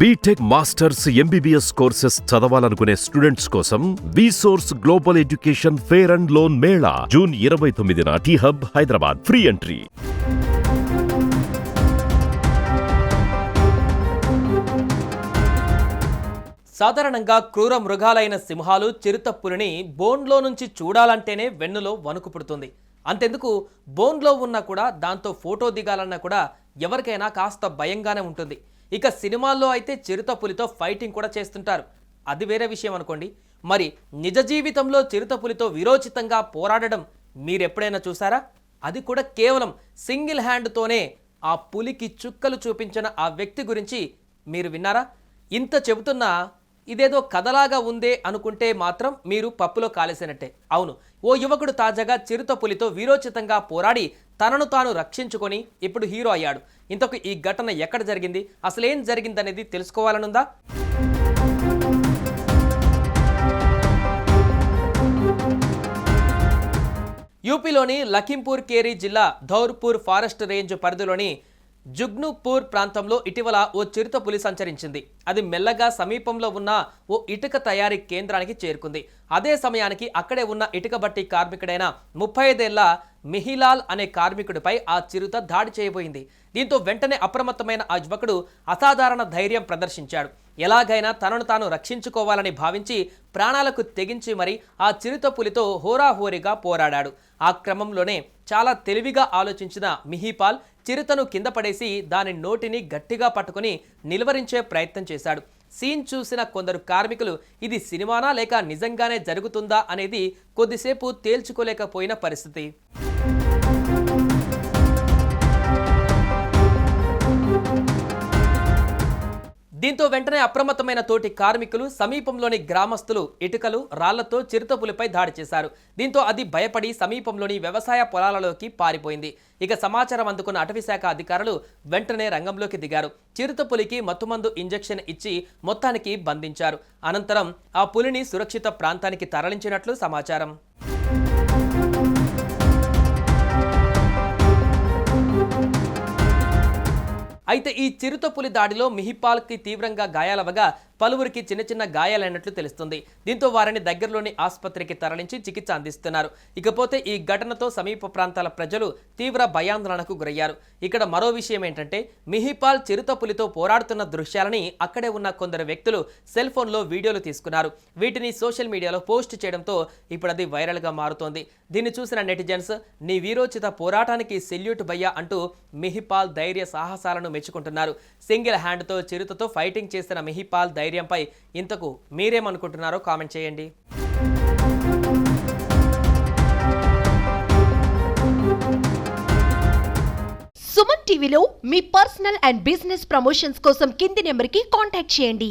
BTech masters MBBS courses చదవాలనుకునే students కోసం VSource global education fair and loan mela June ఇరవై తొమ్మిదిన T Hub Hyderabad free entry సాధారణంగా క్రూర మృగాలైన సింహాలు చిరుతప్పులని బోన్లో నుంచి చూడాలంటేనే వెన్నులో వణుకు పుడుతుంది. అంతెందుకు బోన్లో ఉన్నా కూడా దాంతో ఫోటో దిగాలన్నా కూడా ఎవరికైనా కాస్త భయంగానే ఉంటుంది. ఇక సినిమాల్లో అయితే చిరుతపులితో ఫైటింగ్ కూడా చేస్తుంటారు. అది వేరే విషయం అనుకోండి. మరి నిజ జీవితంలో చిరుతపులితో విరోచితంగా పోరాడడం మీరెప్పుడైనా చూసారా? అది కూడా కేవలం సింగిల్ హ్యాండ్తోనే ఆ పులికి చుక్కలు చూపించిన ఆ వ్యక్తి గురించి మీరు విన్నారా? ఇంత చెబుతున్నా ఇదేదో కథలాగా ఉందే అనుకుంటే మాత్రం మీరు పప్పులో కాలేసినట్టే. అవును ఓ యువకుడు తాజాగా చిరుత పులితో వీరోచితంగా పోరాడి తనను తాను రక్షించుకొని ఇప్పుడు హీరో అయ్యాడు. ఇంతకు ఈ ఘటన ఎక్కడ జరిగింది? అసలేం జరిగిందనేది తెలుసుకోవాలనుందా? యూపీలోని లఖింపూర్ కేరీ జిల్లా ధౌర్పూర్ ఫారెస్ట్ రేంజ్ పరిధిలోని జుగ్నుపూర్ ప్రాంతంలో ఇటీవల ఓ చిరుత పులి సంచరించింది. అది మెల్లగా సమీపంలో ఉన్న ఓ ఇటుక తయారీ కేంద్రానికి చేరుకుంది. అదే సమయానికి అక్కడే ఉన్న ఇటుక బట్టి కార్మికుడైన ముప్పై ఐదేళ్ళ మిహిలాల్ అనే కార్మికుడిపై ఆ చిరుత దాడి చేయబోయింది. దీంతో వెంటనే అప్రమత్తమైన ఆ యువకుడు అసాధారణ ధైర్యం ప్రదర్శించాడు. ఎలాగైనా తనను తాను రక్షించుకోవాలని భావించి ప్రాణాలకు తెగించి మరి ఆ చిరుత పులితో హోరాహోరీగా పోరాడాడు. ఆ క్రమంలోనే చాలా తెలివిగా ఆలోచించిన మిహిపాల్ చిరుతను కింద పడేసి దాని నోటిని గట్టిగా పట్టుకుని నిలువరించే ప్రయత్నం చేశాడు. సీన్ చూసిన కొందరు కార్మికులు ఇది సినిమానా లేక నిజంగానే జరుగుతుందా అనేది కొద్దిసేపు తేల్చుకోలేకపోయిన పరిస్థితి. దీంతో వెంటనే అప్రమత్తమైన తోటి కార్మికులు సమీపంలోని గ్రామస్తులు ఇటుకలు రాళ్ళతో చిరుతపులిపై దాడి చేశారు. దీంతో అది భయపడి సమీపంలోని వ్యవసాయ పొలాలలోకి పారిపోయింది. ఇక సమాచారం అందుకున్న అటవీశాఖ అధికారులు వెంటనే రంగంలోకి దిగారు. చిరుతపులికి మత్తుమందు ఇంజెక్షన్ ఇచ్చి మొత్తానికి బంధించారు. అనంతరం ఆ పులిని సురక్షిత ప్రాంతానికి తరలించినట్లు సమాచారం. అయితే ఈ చిరుతపులి దాడిలో మిహిపాల్కి తీవ్రంగా గాయాలవగా పలువురికి చిన్న చిన్న గాయాలైనట్లు తెలుస్తుంది. దీంతో వారిని దగ్గరలోని ఆసుపత్రికి తరలించి చికిత్స అందిస్తున్నారు. ఇకపోతే ఈ ఘటనతో సమీప ప్రాంతాల ప్రజలు తీవ్ర భయాందోళనకు గురయ్యారు. ఇక్కడ మరో విషయం ఏంటంటే మిహిపాల్ చిరుతపులితో పోరాడుతున్న దృశ్యాలని అక్కడే ఉన్న కొందరు వ్యక్తులు సెల్ ఫోన్లో వీడియోలు తీసుకున్నారు. వీటిని సోషల్ మీడియాలో పోస్ట్ చేయడంతో ఇప్పుడు అది వైరల్గా మారుతోంది. దీన్ని చూసిన నెటిజన్స్ నీ వీరోచిత పోరాటానికి సెల్యూట్ భయ్యా అంటూ మిహిపాల్ ధైర్య సాహసాలను మెచ్చుకుంటున్నారు. సింగిల్ హ్యాండ్తో చిరుతతో ఫైటింగ్ చేసిన మిహిపాల్ ధైర్యంపై ఇంతకు మీరేమనుకుంటున్నారో కామెంట్ చేయండి. సుమన్ టీవీలో మీ పర్సనల్ అండ్ బిజినెస్ ప్రమోషన్స్ కోసం కింది నెంబర్కి కాంటాక్ట్ చేయండి.